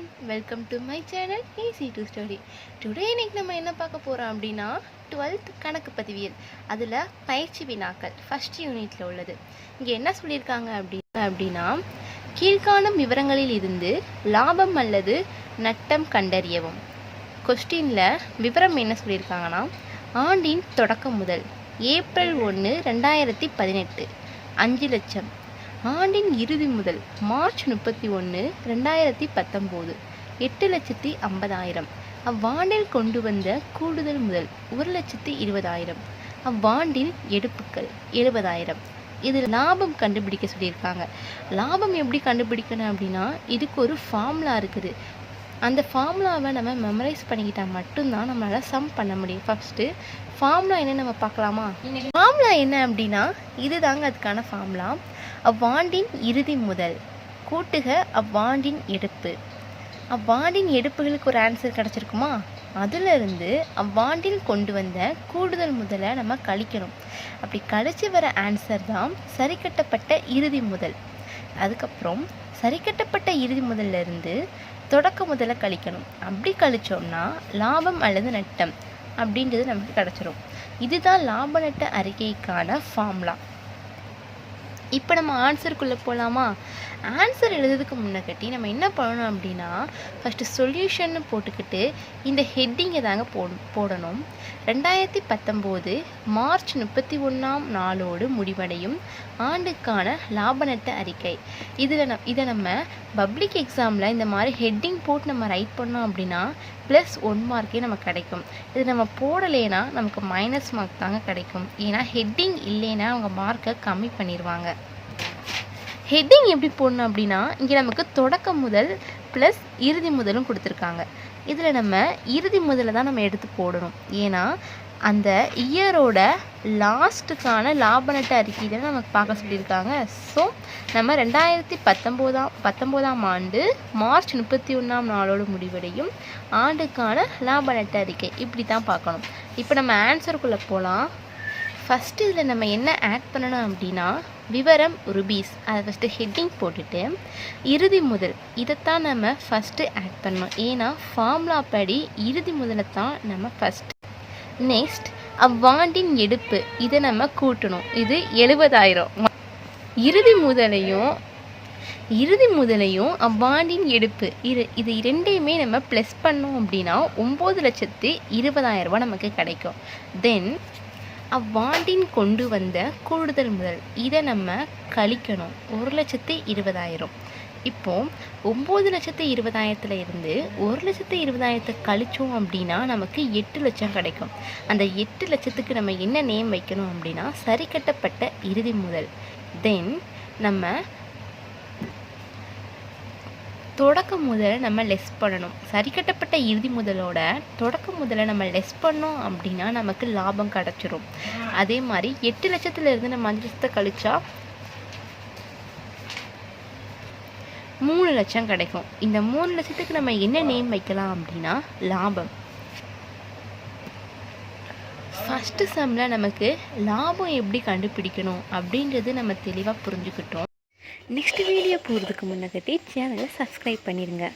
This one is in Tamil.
Everyone welcome to my channel easy to study today இன்னைக்கு நம்ம என்ன பார்க்க போகிறோம் அப்படின்னா டுவெல்த் கணக்கு பதிவியல். அதில் பயிற்சி வினாக்கள் ஃபர்ஸ்ட் யூனிட்டில் உள்ளது. இங்கே என்ன சொல்லியிருக்காங்க அப்படி அப்படின்னா கீழ்காணும் விவரங்களில் இருந்து லாபம் அல்லது நட்டம் கண்டறியவும். கொஸ்டினில் விவரம் என்ன சொல்லியிருக்காங்கன்னா ஆண்டின் தொடக்கம் முதல் ஏப்ரல் ஒன்று ரெண்டாயிரத்தி பதினெட்டு அஞ்சு லட்சம். ஆண்டின் இறுதி முதல் மார்ச் முப்பத்தி ஒன்று ரெண்டாயிரத்தி பத்தொம்போது. எட்டு லட்சத்தி ஐம்பதாயிரம். அவ்வாண்டில் கொண்டு வந்த கூடுதல் முதல் ஒரு லட்சத்தி இருபதாயிரம். அவ்வாண்டில் எடுப்புக்கள் எழுபதாயிரம். இது லாபம் கண்டுபிடிக்க சொல்லியிருக்காங்க. லாபம் எப்படி கண்டுபிடிக்கணும் அப்படின்னா இதுக்கு ஒரு ஃபார்முலா இருக்குது. அந்த ஃபார்முலாவை நம்ம மெமரைஸ் பண்ணிக்கிட்டால் மட்டும்தான் நம்மளால் சம் பண்ண முடியும். ஃபஸ்ட்டு ஃபார்முலா என்ன நம்ம பார்க்கலாமா? ஃபார்முலா என்ன அப்படின்னா இதுதாங்க அதுக்கான ஃபார்முலா. அவ்வாண்டின் இறுதி முதல். கூட்டுக அவ்வாண்டின் எடுப்பு. அவ்வாண்டின் எடுப்புகளுக்கு ஒரு ஆன்சர் கிடச்சிருக்குமா? அதிலிருந்து அவ்வாண்டில் கொண்டு வந்த கூடுதல் முதலை நம்ம கழிக்கணும். அப்படி கழிச்சு வர ஆன்சர் தான் சரி கட்டப்பட்ட இறுதி முதல். அதுக்கப்புறம் சரி கட்டப்பட்ட இறுதி முதல்ல இருந்து தொடக்க முதல்ல கழிக்கணும். அப்படி கழிச்சோம்னா லாபம் அல்லது நட்டம் அப்படின்றது நமக்கு கிடச்சிரும். இதுதான் லாப நட்ட அறிக்கைக்கான ஃபார்ம்லாம் இப்போ நம்ம ஆன்சருக்குள்ளே போகலாமா ஆன்சர் எழுதுறதுக்கு முன்னக்கட்டி நம்ம என்ன பண்ணணும் அப்படின்னா ஃபஸ்ட்டு சொல்யூஷன்னு போட்டுக்கிட்டு இந்த ஹெட்டிங்கை தாங்க போ போடணும். ரெண்டாயிரத்தி பத்தொம்போது மார்ச் முப்பத்தி ஒன்றாம் நாளோடு முடிவடையும் ஆண்டுக்கான லாப நட்ட அறிக்கை. இதில் நம் இதை நம்ம பப்ளிக் எக்ஸாமில் இந்த மாதிரி ஹெட்டிங் போட்டு நம்ம ரைட் பண்ணோம் அப்படின்னா ப்ளஸ் ஒன் மார்க்கே நமக்கு கிடைக்கும். இது நம்ம போடலைன்னா நமக்கு மைனஸ் மார்க் தாங்க கிடைக்கும். ஏன்னா ஹெட்டிங் இல்லைன்னா அவங்க மார்க்கை கம்மி பண்ணிடுவாங்க ஹெட்டிங் எப்படி போடணும் அப்படின்னா இங்கே நமக்கு தொடக்கம் முதல் ப்ளஸ் இறுதி முதலும் கொடுத்துருக்காங்க. இதில் நம்ம இறுதி முதல்ல தான் நம்ம எடுத்து போடணும். ஏன்னா அந்த இயரோட லாஸ்ட்டுக்கான லாப நட்ட அறிக்கை நமக்கு பார்க்க சொல்லியிருக்காங்க. ஸோ நம்ம ரெண்டாயிரத்தி பத்தொம்போதாம் பத்தொம்போதாம் ஆண்டு மார்ச் முப்பத்தி ஒன்றாம் நாளோடு முடிவடையும் ஆண்டுக்கான லாப நட்ட அறிக்கை. இப்படி தான் பார்க்கணும். இப்போ நம்ம ஆன்சருக்குள்ளே போகலாம் ஃபஸ்ட்டு இதில் நம்ம என்ன ஆட் பண்ணணும் அப்படின்னா விவரம் ருபீஸ் அதை ஃபஸ்ட்டு ஹெட்டிங் போட்டுட்டு இறுதி முதல் இதைத்தான் நம்ம ஃபஸ்ட்டு ஆட் பண்ணணும். ஏன்னா ஃபார்முலா படி இறுதி முதலை தான் நம்ம ஃபஸ்ட் நெக்ஸ்ட் அவ்வாண்டின் எடுப்பு. இதை நம்ம கூட்டணும். இது எழுபதாயிரம். இறுதி முதலையும் இறுதி முதலையும் அவ்வாண்டின் எடுப்பு. இரு இது இரண்டையுமே நம்ம ப்ளஸ் பண்ணோம் அப்படின்னா ஒம்பது லட்சத்து இருபதாயிரம் நமக்கு கிடைக்கும். தென் அவ்வாண்டின் கொண்டு வந்த கூடுதல் முதல் இதை நம்ம கழிக்கணும். ஒரு லட்சத்து இருபதாயிரம். இப்போ ஒம்பது லட்சத்து இருபதாயிரத்துல இருந்து ஒரு லட்சத்து இருபதாயிரத்தை கழிச்சோம் அப்படின்னா நமக்கு எட்டு லட்சம் கிடைக்கும். அந்த எட்டு லட்சத்துக்கு நம்ம என்ன நேம் வைக்கணும் அப்படின்னா சரி கட்டப்பட்ட இறுதி முதல். தென் நம்ம தொடக்க முதலை நம்ம லெஸ் பண்ணணும். சரி கட்டப்பட்ட இறுதி முதலோட தொடக்க முதலை நம்ம லெஸ் பண்ணோம் அப்படின்னா நமக்கு லாபம் கிடச்சிரும். அதே மாதிரி எட்டு லட்சத்துல இருந்து நம்ம அஞ்சு லட்சத்தை கழிச்சா மூணு லட்சம் கிடைக்கும். இந்த மூணு லட்சத்துக்கு நம்ம என்ன நேம் வைக்கலாம் அப்படின்னா லாபம். ஃபஸ்ட்டு சம்மில் நமக்கு லாபம் எப்படி கண்டுபிடிக்கணும் அப்படின்றது நம்ம தெளிவாக புரிஞ்சுக்கிட்டோம். நெக்ஸ்ட் வீடியோ போகிறதுக்கு முன்னக்கட்டி சேனலை சப்ஸ்கிரைப் பண்ணிடுங்க